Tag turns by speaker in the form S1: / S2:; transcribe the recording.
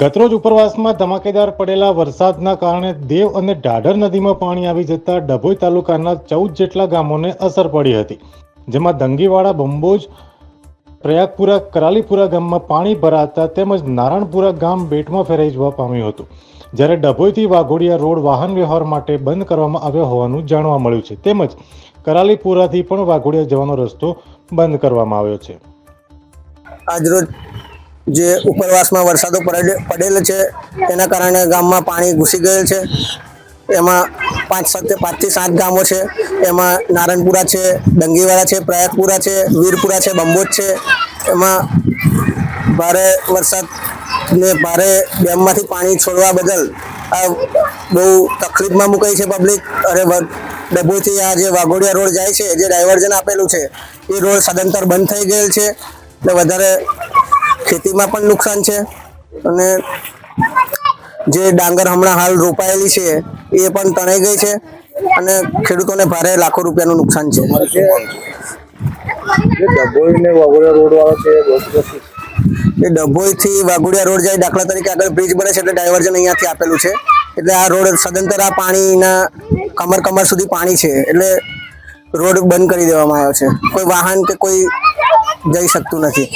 S1: ગતરોજ ઉપરવાસમાં ધમાકેદાર પડેલા વરસાદના કારણે દેવ અને ઢાઢર નદીમાં પાણી આવી જતા ડભોઈ તાલુકાના ચૌદ જેટલા ગામોને અસર પડી હતી, જેમાં દંગીવાડા, બંબોજ પ્રયાગપુરા કરાલીપુરા ગામમાં પાણી ભરાતા તેમજ નારાયણપુરા ગામ બેટમાં ફેરાઈ જવા પામ્યું હતું. જ્યારે ડભોઈથી વાઘોડિયા રોડ વાહન વ્યવહાર માટે બંધ કરવામાં આવ્યો હોવાનું જાણવા મળ્યું છે. તેમજ કરાલીપુરાથી પણ વાઘોડિયા જવાનો રસ્તો બંધ કરવામાં આવ્યો છે.
S2: આજરોજ જે ઉપરવાસમાં વરસાદો પડે- પડેલ છે, તેના કારણે ગામમાં પાણી ઘૂસી ગયેલ છે. એમાં પાંચ સાત પાંચથી સાત ગામો છે. એમાં નારણપુરા છે ડંગીવાળા છે, પ્રયાગપુરા છે, વીરપુરા છે, બંબોજ છે. એમાં ભારે વરસાદ ને ભારે ડેમમાંથી પાણી છોડવા બદલ આ બહુ તકલીફમાં મુકાઈ છે પબ્લિક અને ડભોઈથી આ જે વાઘોડિયા રોડ જાય છે, જે ડાયવર્ઝન આપેલું છે, એ રોડ સદંતર બંધ થઈ ગયેલ છે. એટલે વધારે ખેતીમાં પણ નુકસાન છે. અને જે ડાંગર હમણાં હાલ રોપાયેલી છે એ પણ તણાઈ ગઈ છે અને ખેડૂતોને ભારે લાખો રૂપિયાનું નુકસાન
S3: છે.
S2: એ ડભોઈથી વાઘોડિયા રોડ જાય દાખલા તરીકે આગળ બ્રિજ બને છે એટલે ડાયવર્ઝન અહીંયાથી આપેલું છે. એટલે આ રોડ સદંતર આ પાણીના કમર કમર સુધી પાણી છે એટલે રોડ બંધ કરી દેવામાં આવ્યો છે. કોઈ વાહન કે કોઈ જઈ શકતું નથી.